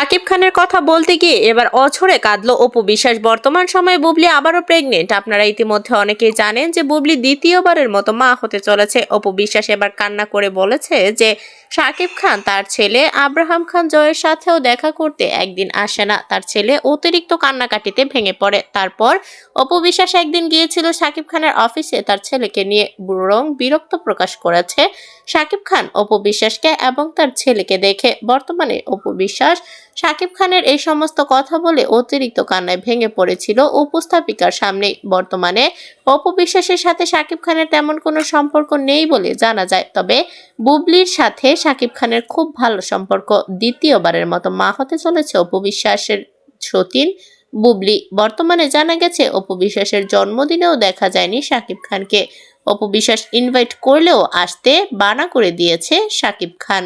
সাকিব খানের কথা বলতে গিয়ে এবার অঝরে কাঁদলো অপু। বিশ্বাস, বর্তমান সময়ে বুবলি আবারও প্রেগনেন্ট আপনারা ইতিমধ্যে অনেকেই জানেন যে বুবলি দ্বিতীয়বারের মতো মা হতে চলেছে। অপু বিশ্বাস এবার কান্না করে বলেছে যে সাকিব খান, তার ছেলে আব্রাহাম খান জয়ের সাথেও দেখা করতে একদিন আসে না। তার ছেলে অতিরিক্ত কান্নাকাটিতে ভেঙে পড়ে। তারপর অপবিশ্বাস একদিন গিয়েছিল সাকিব খানের অফিসে। তার ছেলেকে নিয়ে বরং বিরক্ত প্রকাশ করেছে সাকিব খান অপবিশ্বাসকে এবং তার ছেলেকে দেখে। বর্তমানে অপু বিশ্বাস সাকিব খানের এই সমস্ত কথা বলে অতিরিক্ত কান্নায় ভেঙে পড়েছিল উপস্থাপিকার সামনে বর্তমানে অপু বিশ্বাসের সাথে সাকিব খানের তেমন কোনো সম্পর্ক নেই বলে জানা যায়, তবে বুবলির সাথে সাকিব খানের খুব ভালো সম্পর্ক। দ্বিতীয়বারের মতো মা হতে চলেছে অপু বিশ্বাসের সতীন বুবলি। বর্তমানে জানা গেছে অপু বিশ্বাসের জন্মদিনেও দেখা যায়নি সাকিব খানকে। অপু বিশ্বাস ইনভাইট করলেও আসতে বানা করে দিয়েছে সাকিব খান।